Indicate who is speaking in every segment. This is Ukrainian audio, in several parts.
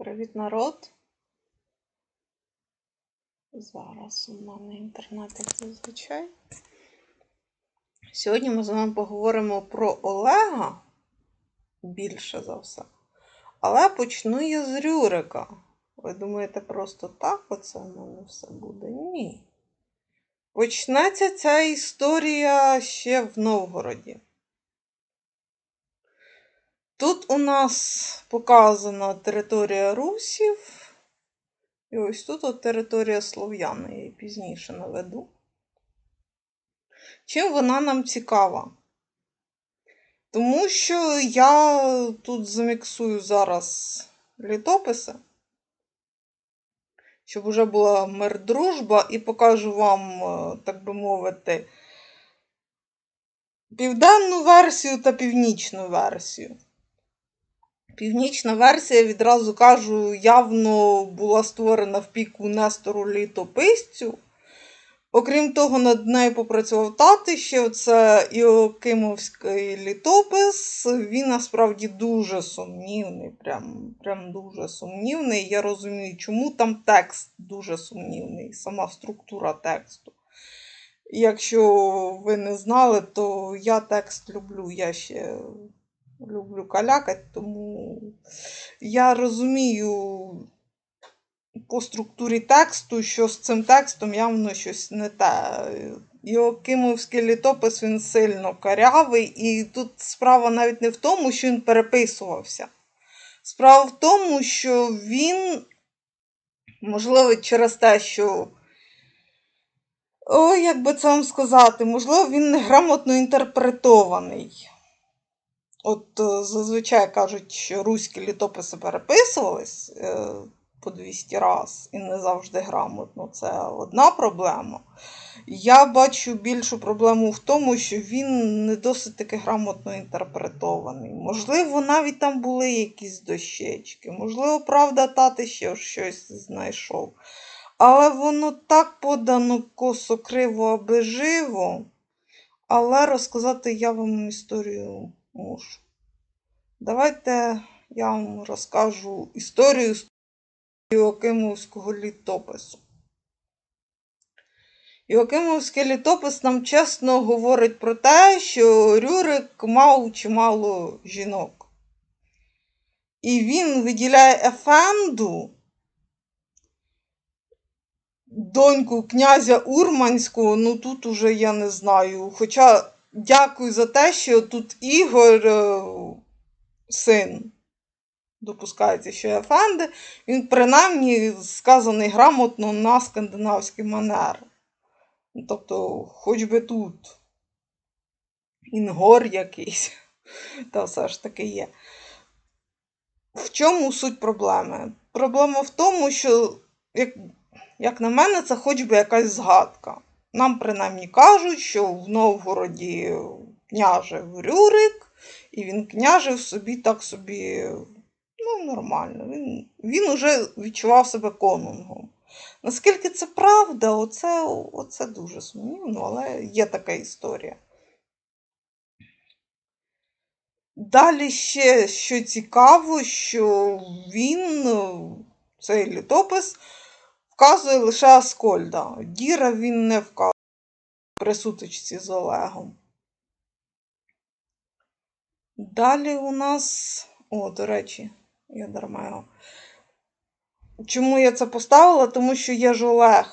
Speaker 1: Привіт, народ. Зараз у мене інтернет, як зазвичай. Сьогодні ми з вами поговоримо про Олега більше за все. Але почну я з Рюрика. Ви думаєте, просто так оце в мене все буде? Ні. Почнеться ця історія ще в Новгороді. Тут у нас показана територія русів. І ось тут от територія слов'ян, я її пізніше наведу. Чим вона нам цікава? Тому що я тут заміксую зараз літописи, щоб вже була мир дружба, і покажу вам, е, так би мовити, південну версію та північну версію. Північна версія, відразу кажу, явно була створена в піку Нестору літописцю. Окрім того, над нею попрацював тати ще оце Іокимовський літопис. Він насправді дуже сумнівний, прям, прям дуже сумнівний. Я розумію, чому там текст дуже сумнівний, сама структура тексту. Якщо ви не знали, то я текст люблю. Я ще люблю калякати, тому я розумію по структурі тексту, що з цим текстом явно щось не те. Йокимовський літопис він сильно карявий, і тут справа навіть не в тому, що він переписувався. Справа в тому, що він, можливо, через те, що. О, як би це вам сказати, можливо, він неграмотно інтерпретований. От е, зазвичай кажуть, що руські літописи переписувались е, по 200 раз і не завжди грамотно. Це одна проблема. Я бачу більшу проблему в тому, що він не досить таки грамотно інтерпретований. Можливо, навіть там були якісь дощечки, можливо, правда, тати ще щось знайшов. Але воно так подано косо криво аби живо. Але розказати я вам історію можу. Давайте я вам розкажу історію Іокимовського літопису. Іокимовський літопис нам чесно говорить про те, що Рюрик мав чимало жінок. І він виділяє Ефенду, доньку князя Урманського, ну тут уже я не знаю. Хоча дякую за те, що тут Ігор, е, син, допускається, що Ефенди, він принаймні сказаний грамотно на скандинавський манер. Тобто, хоч би тут інгор якийсь, та все ж таки є. В чому суть проблеми? Проблема в тому, що, як, як на мене, це хоч би якась згадка. Нам принаймні кажуть, що в Новгороді княжив Рюрик, і він княжив собі так собі ну, нормально. Він він уже відчував себе конунгом. Наскільки це правда, оце, оце дуже сумнівно, але є така історія. Далі ще що цікаво, що він, цей літопис, вказує лише Аскольда. Діра він не вказує при сутичці з Олегом. Далі у нас, о, до речі, я дарма його. Чому я це поставила? Тому що є ж Олег.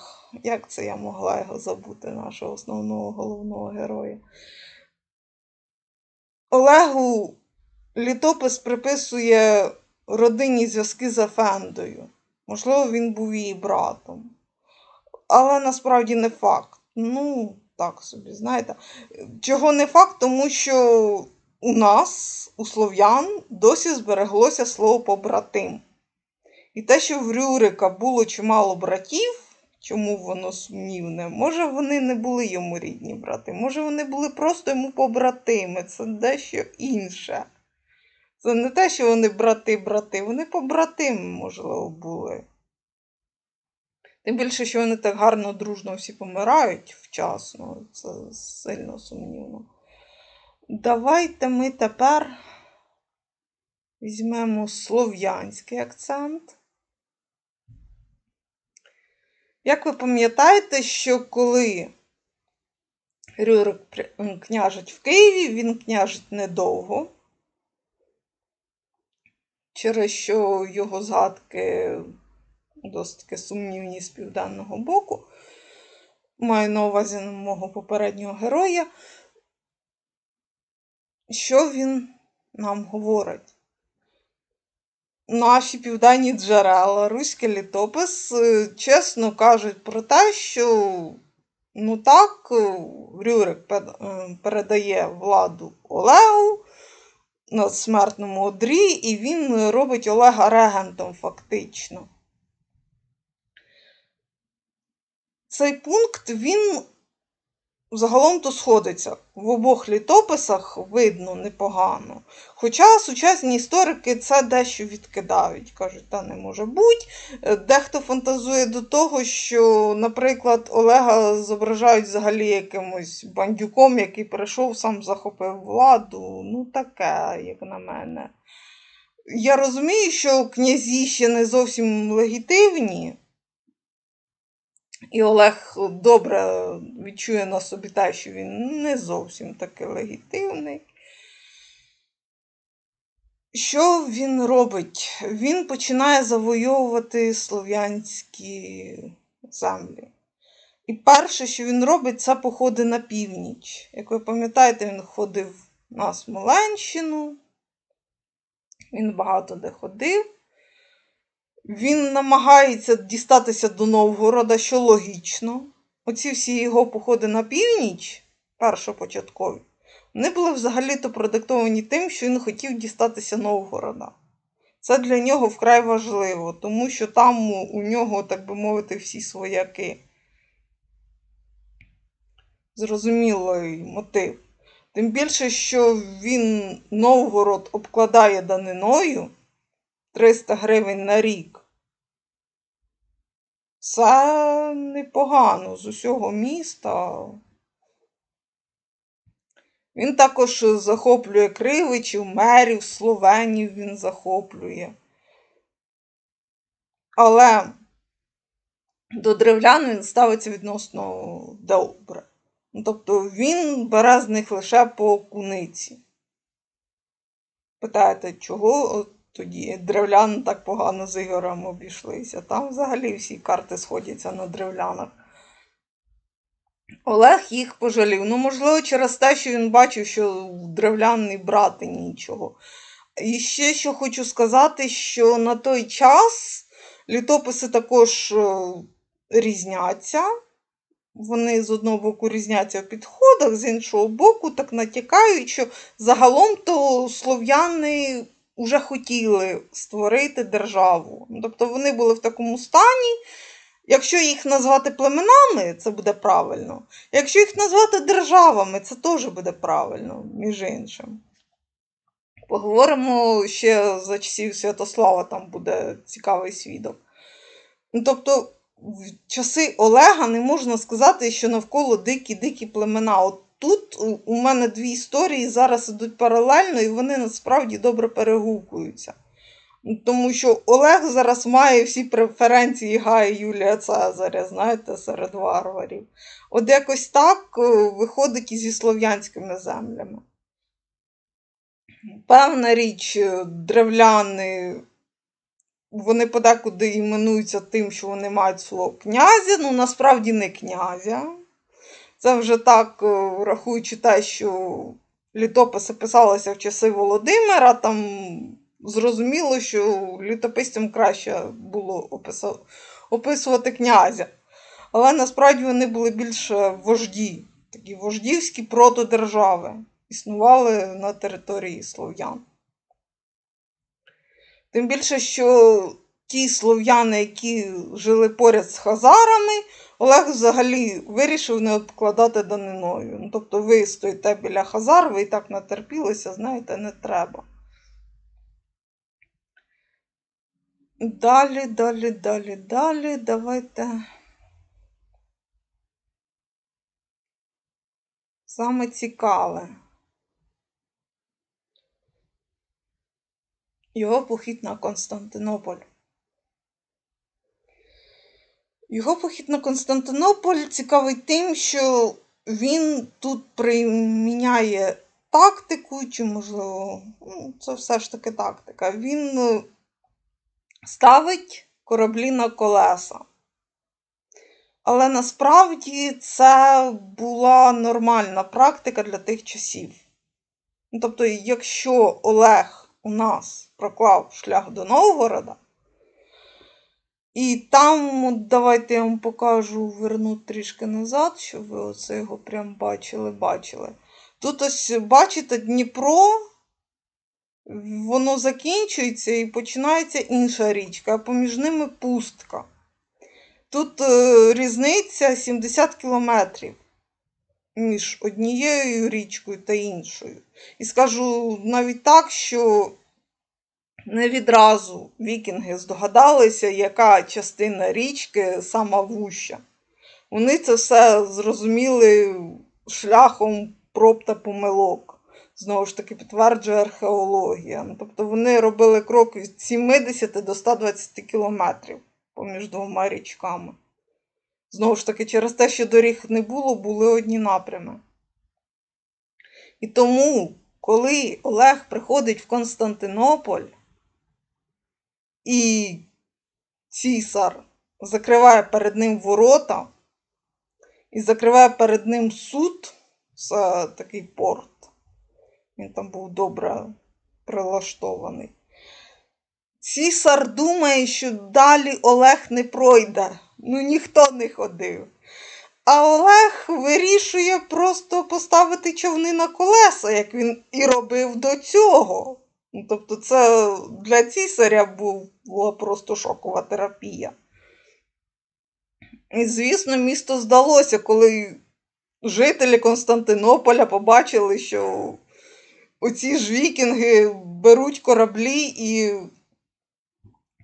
Speaker 1: Як це я могла його забути, нашого основного головного героя? Олегу літопис приписує родинні зв'язки з Афендою. Можливо, він був її братом. Але насправді не факт. Ну, так собі, знаєте. Чого не факт, тому що у нас, у слов'ян, досі збереглося слово побратим. І те, що в Рюрика було чимало братів, чому воно сумнівне, може, вони не були йому рідні брати, може, вони були просто йому побратими. Це дещо інше. Це не те, що вони брати-брати, вони побратими, можливо, були. Тим більше, що вони так гарно, дружно всі помирають вчасно, це сильно сумнівно. Давайте ми тепер візьмемо слов'янський акцент. Як ви пам'ятаєте, що коли Рюрик княжить в Києві, він княжить недовго через що його згадки досить таки сумнівні з південного боку. Маю на увазі мого попереднього героя. Що він нам говорить? Наші південні джерела, руський літопис, е, чесно кажуть про те, що ну так, е, Рюрик е, передає владу Олегу на смертному одрі, і він робить Олега регентом фактично. Цей пункт він загалом то сходиться. В обох літописах видно непогано. Хоча сучасні історики це дещо відкидають. Кажуть, та не може бути. Е, Дехто фантазує до того, що, наприклад, Олега зображають взагалі якимось бандюком, який прийшов, сам захопив владу. Ну, таке, як на мене. Я розумію, що князі ще не зовсім легітимні. І Олег добре відчує на собі те, що він не зовсім таки легітимний. Що він робить? Він починає завойовувати слов'янські землі. І перше, що він робить, це походи на північ. Як ви пам'ятаєте, він ходив на Смоленщину, він багато де ходив. Він намагається дістатися до Новгорода, що логічно. Оці всі його походи на північ, першопочаткові, вони були взагалі-то продиктовані тим, що він хотів дістатися Новгорода. Це для нього вкрай важливо, тому що там у нього, так би мовити, всі свояки. Зрозумілий мотив. Тим більше, що він Новгород обкладає даниною 300 гривень на рік. Це непогано з усього міста. Він також захоплює кривичів, мерів, словенів він захоплює. Але до древлян він ставиться відносно добре. Ну, Тобто він бере з них лише по куниці. Питаєте, чого тоді древляни так погано з Ігорем обійшлися? Там взагалі всі карти сходяться на древлянах. Олег їх пожалів. Ну, можливо, через те, що він бачив, що у древлян брати нічого. І ще що хочу сказати, що на той час літописи також е, різняться. Вони з одного боку різняться в підходах, з іншого боку, так натякають, що загалом то слов'яни вже хотіли створити державу. Тобто вони були в такому стані. Якщо їх назвати племенами, це буде правильно. Якщо їх назвати державами, це теж буде правильно, між іншим. Поговоримо ще за часів Святослава, там буде цікавий свідок. Ну, тобто, в часи Олега не можна сказати, що навколо дикі-дикі племена. От тут у- мене дві історії зараз ідуть паралельно, і вони насправді добре перегукуються. Тому що Олег зараз має всі преференції Гая Юлія Цезаря, знаєте, серед варварів. От якось так е, виходить і зі слов'янськими землями. Певна річ, е, древляни, вони подекуди іменуються тим, що вони мають слово князя, ну насправді не князя. Це вже так, е, врахуючи те, що літописи писалися в часи Володимира, там зрозуміло, що літописцям краще було описувати князя. Але насправді вони були більше вожді, такі вождівські протодержави, існували на території слов'ян. Тим більше, що ті слов'яни, які жили поряд з хазарами, Олег взагалі вирішив не обкладати даниною. Ну, тобто ви стоїте біля хазар, ви і так натерпілися, знаєте, не треба. Далі, далі, далі, далі. Давайте. Саме цікаве. Його похід на Константинополь. Його похід на Константинополь цікавий тим, що він тут приміняє тактику, чи, можливо, ну, це все ж таки тактика. Він е, ставить кораблі на колеса. Але насправді це була нормальна практика для тих часів. Ну, Тобто, якщо Олег у нас проклав шлях до Новгорода, і там, давайте я вам покажу, верну трішки назад, щоб ви оце його прям бачили, бачили. Тут ось, бачите, Дніпро, воно закінчується і починається інша річка, а поміж ними пустка. Тут е, різниця 70 кілометрів між однією річкою та іншою. І скажу навіть так, що не відразу вікінги здогадалися, яка частина річки сама вуща. Вони це все зрозуміли шляхом проб та помилок. Знову ж таки, підтверджує археологія. Ну, Тобто вони робили крок від 70 до 120 кілометрів поміж двома річками. Знову ж таки, через те, що доріг не було, були одні напрями. І тому, коли Олег приходить в Константинополь, і цісар закриває перед ним ворота і закриває перед ним суд, це такий порт. Він там був добре прилаштований. Цісар думає, що далі Олег не пройде. Ну ніхто не ходив. А Олег вирішує просто поставити човни на колеса, як він і робив до цього. Ну, Тобто, це для цісаря була просто шокова терапія. І, звісно, місто здалося, коли жителі Константинополя побачили, що оці ж вікінги беруть кораблі і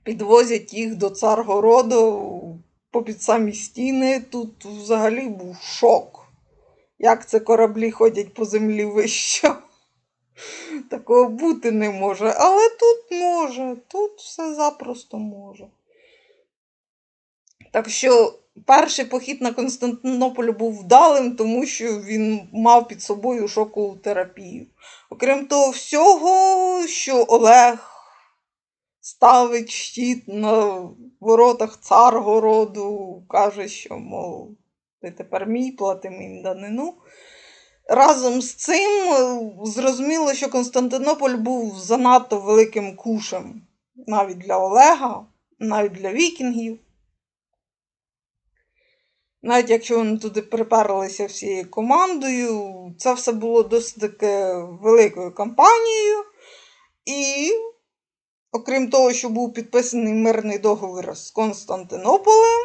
Speaker 1: підвозять їх до Царгороду попід самі стіни. Тут взагалі був шок. Як це кораблі ходять по землі вище? Такого бути не може. Але тут може, тут все запросто може. Так що перший похід на Константинополь був вдалим, тому що він мав під собою шокову терапію. Окрім того всього, що Олег ставить щит на воротах Царгороду, каже, що, мов, ти тепер мій плати мені данину. Разом з цим е, зрозуміло, що Константинополь був занадто великим кушем навіть для Олега, навіть для вікінгів. Навіть якщо вони туди приперлися всією командою, це все було досить таки великою кампанією. І, окрім того, що був підписаний мирний договір з Константинополем,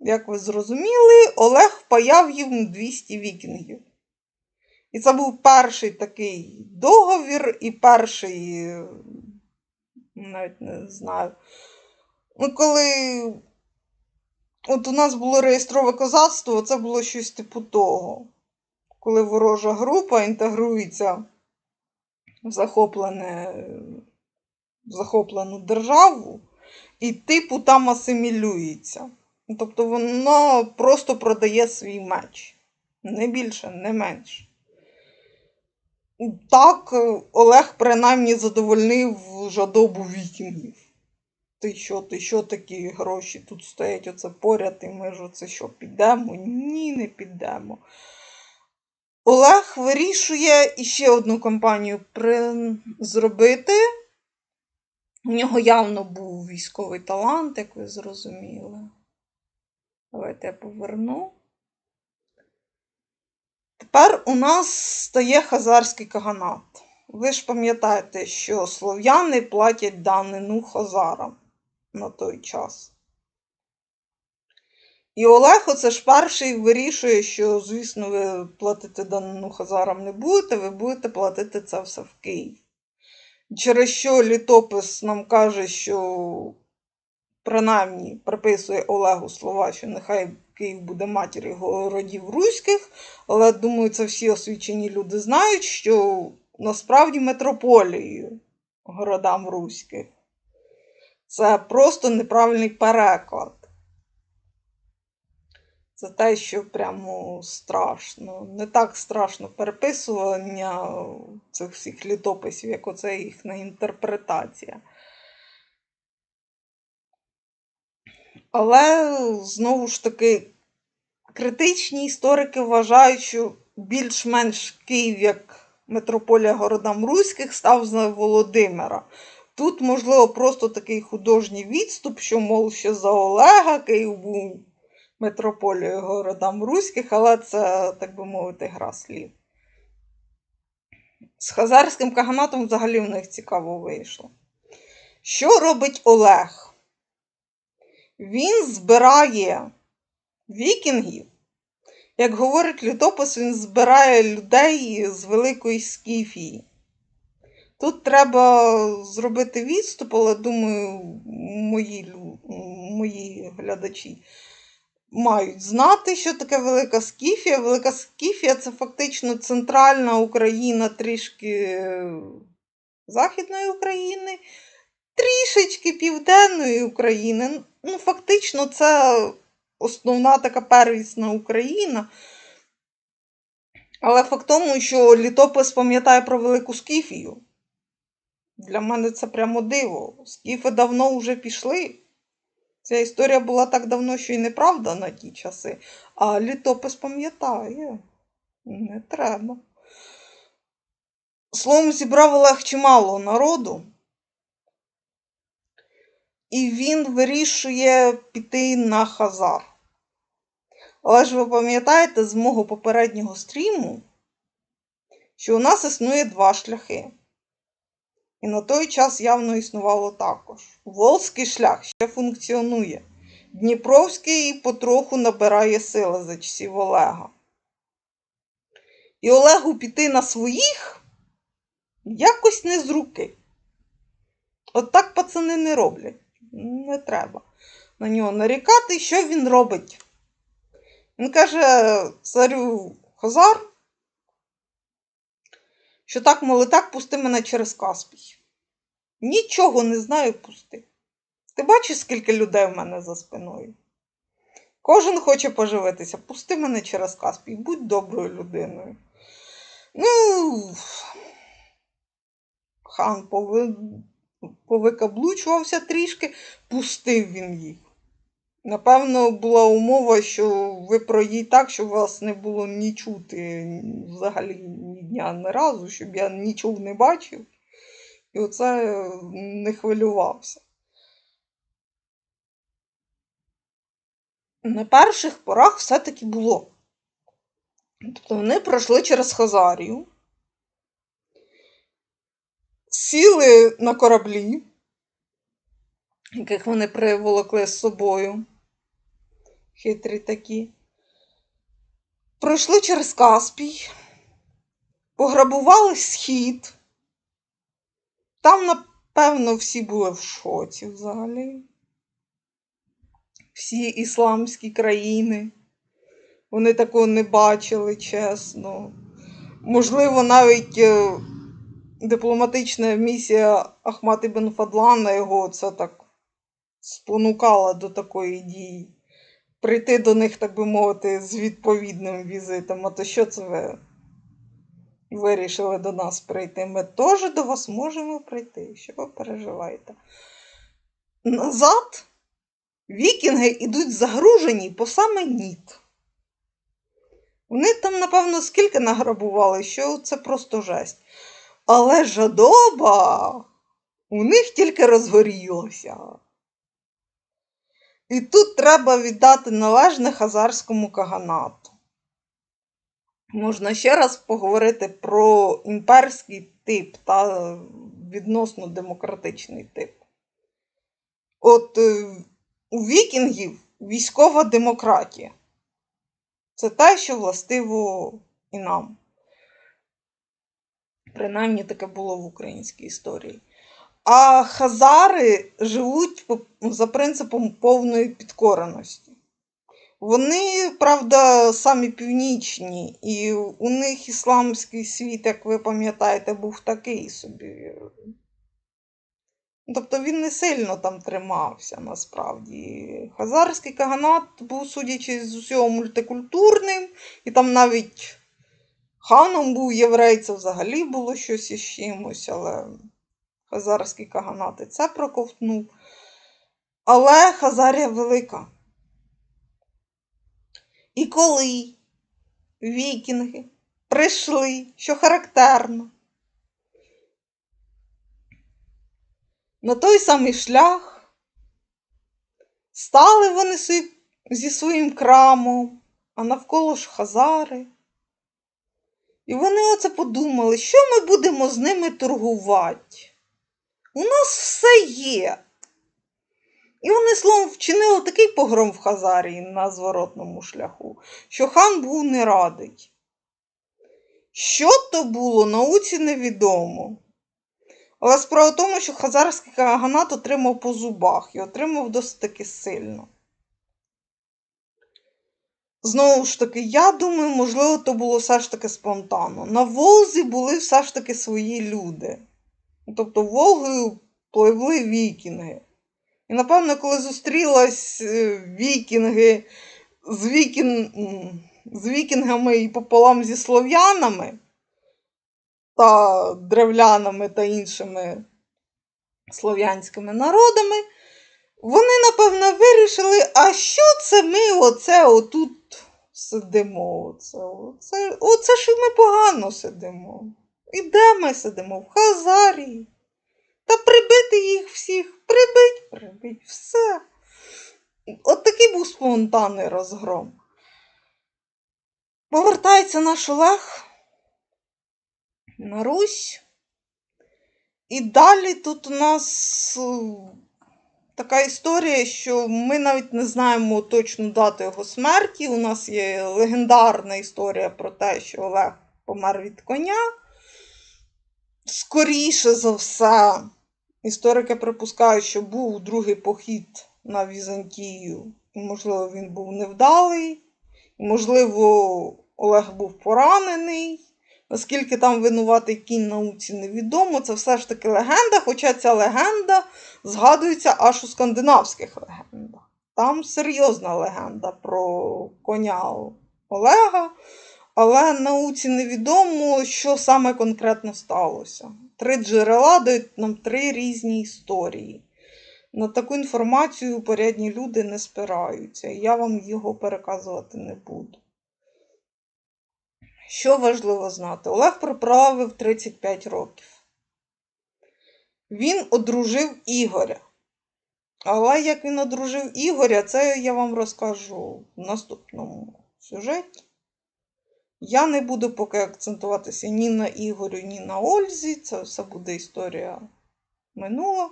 Speaker 1: як ви зрозуміли, Олег впаяв їм 200 вікінгів. І це був перший такий договір і перший, навіть не знаю. Ну, коли от у нас було реєстрове козацтво, це було щось типу того. Коли ворожа група інтегрується в захоплене, в захоплену державу і типу там асимілюється. Тобто воно просто продає свій меч. Не більше, не менше. Так, Олег принаймні задовольнив жадобу вікінгів. Ти що, ти що такі гроші тут стоять оце поряд, і ми ж оце що, підемо? Ні, не підемо. Олег вирішує іще одну кампанію при... зробити. У нього явно був військовий талант, як ви зрозуміли. Давайте я поверну. Тепер у нас стає хазарський каганат. Ви ж пам'ятаєте, що слов'яни платять данину хазарам на той час. І Олег оце ж перший вирішує, що, звісно, ви платити данину хазарам не будете, ви будете платити це все в Київ. Через що літопис нам каже, що принаймні приписує Олегу слова, що нехай Київ буде матір'ю городів руських, але думаю, це всі освічені люди знають, що насправді метрополією городам руських. Це просто неправильний переклад. Це те, що прямо страшно. Не так страшно переписування цих всіх літописів, як оце їхня інтерпретація. Але знову ж таки, критичні історики вважають, що більш-менш Київ як метрополія городам Руських став за Володимира. Тут, можливо, просто такий художній відступ, що, мов, ще за Олега Київ був метрополією городам Руських, але це, так би мовити, гра слів. З Хазарським каганатом взагалі в них цікаво вийшло. Що робить Олег? Він збирає вікінгів. Як говорить літопис, він збирає людей з Великої Скіфії. Тут треба зробити відступ, але думаю, мої, мої глядачі мають знати, що таке Велика Скіфія. Велика Скіфія це фактично центральна Україна, трішки Західної України, трішечки Південної України. Ну, фактично, це основна така первісна Україна. Але факт тому, що літопис пам'ятає про Велику Скіфію. Для мене це прямо диво. Скіфи давно вже пішли. Ця історія була так давно, що й неправда на ті часи. А літопис пам'ятає. Не треба. Словом, зібрав Олег чимало народу. І він вирішує піти на Хазар. Але ж ви пам'ятаєте з мого попереднього стріму, що у нас існує два шляхи. І на той час явно існувало також. Волзький шлях ще функціонує. Дніпровський потроху набирає сили за часів Олега. І Олегу піти на своїх якось не з руки. От так пацани не роблять. Не треба на нього нарікати. Що він робить? Він каже царю Хазар, що так, моли так, пусти мене через Каспій. Нічого не знаю, пусти. Ти бачиш, скільки людей в мене за спиною? Кожен хоче поживитися. Пусти мене через Каспій, будь доброю людиною. Ну, хан пови... повикаблучувався трішки, пустив він їх. Напевно, була умова, що ви проїдь так, щоб вас не було ні чути взагалі ні дня, ні разу, щоб я нічого не бачив. І оце не хвилювався. На перших порах все-таки було. Тобто вони пройшли через Хазарію, сіли на кораблі, яких вони приволокли з собою. Хитрі такі. Пройшли через Каспій, пограбували схід. Там, напевно, всі були в шоці взагалі. Всі ісламські країни. Вони такого не бачили, чесно. Можливо, навіть е, дипломатична місія Ахмат Ібн Фадлана його це так спонукала до такої дії. Прийти до них, так би мовити, з відповідним візитом. А то що це ви вирішили до нас прийти? Ми теж до вас можемо прийти. Що ви переживаєте? Назад вікінги йдуть загружені по саме ніт. Вони там, напевно, скільки награбували, що це просто жесть. Але жадоба у них тільки розгорілася. І тут треба віддати належне хазарському каганату. Можна ще раз поговорити про імперський тип та відносно демократичний тип. От е, у вікінгів військова демократія. Це те, що властиво і нам. Принаймні таке було в українській історії. А хазари живуть за принципом повної підкореності. Вони, правда, самі північні, і у них ісламський світ, як ви пам'ятаєте, був такий собі. Тобто він не сильно там тримався насправді. Хазарський каганат був, судячи з усього, мультикультурним, і там навіть ханом був єврей, це взагалі було щось із чимось, але хазарський каганат і це проковтнув. Але Хазарія велика. І коли вікінги прийшли, що характерно, на той самий шлях, стали вони зі своїм крамом, а навколо ж хазари. І вони оце подумали, що ми будемо з ними торгувати. У нас все є. І вони словом вчинили такий погром в Хазарії на зворотному шляху, що хан був не радий. Що то було, науці невідомо. Але справа в тому, що хазарський каганат отримав по зубах і отримав досить таки сильно. Знову ж таки, я думаю, можливо, то було все ж таки спонтанно. На Волзі були все ж таки свої люди. Тобто Волгою пливли вікінги. І напевно, коли зустрілась е, вікінги з, вікін... з вікінгами і пополам зі слов'янами та древлянами та іншими слов'янськими народами, вони, напевно, вирішили, а що це ми оце отут сидимо? Оце, оце, оце ж ми погано сидимо. І де ми сидимо? В Хазарії. Та прибити їх всіх, прибить, прибить, все. От такий був спонтанний розгром. Повертається наш Олег на Русь. І далі тут у нас така історія, що ми навіть не знаємо точну дату його смерті. У нас є легендарна історія про те, що Олег помер від коня. Скоріше за все, історики припускають, що був другий похід на Візантію, і, можливо, він був невдалий, можливо, Олег був поранений. Наскільки там винуватий кінь науці невідомо, це все ж таки легенда, хоча ця легенда згадується аж у скандинавських легендах. Там серйозна легенда про коня Олега, але науці невідомо, що саме конкретно сталося. Три джерела дають нам три різні історії. На таку інформацію порядні люди не спираються, я вам його переказувати не буду. Що важливо знати? Олег проправив 35 років. Він одружив Ігоря. Але як він одружив Ігоря, це я вам розкажу в наступному сюжеті. Я не буду поки акцентуватися ні на Ігорю, ні на Ользі. Це все буде історія минула,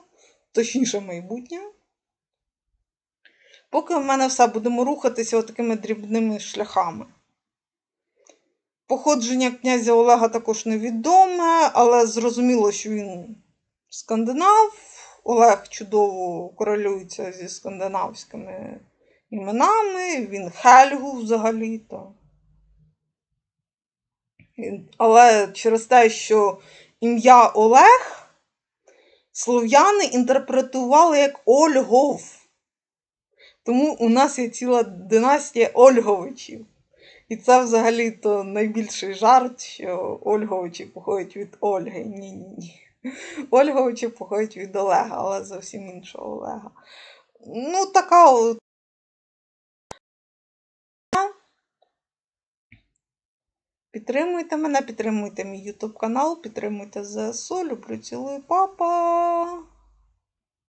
Speaker 1: точніше майбутнє. Поки в мене все будемо рухатися такими дрібними шляхами. Походження князя Олега також невідоме, але зрозуміло, що він скандинав. Олег чудово корелюється зі скандинавськими іменами, він Хельгу взагалі-то. Але через те, що ім'я Олег слов'яни інтерпретували як Ольгов. Тому у нас є ціла династія Ольговичів. І це взагалі-то найбільший жарт, що Ольговичі походять від Ольги. Ні, ні. Ольговичі походять від Олега, але зовсім іншого Олега. Ну, така. Підтримуйте мене, підтримуйте мій YouTube канал, підтримуйте ЗСУ, люблю цілую папа.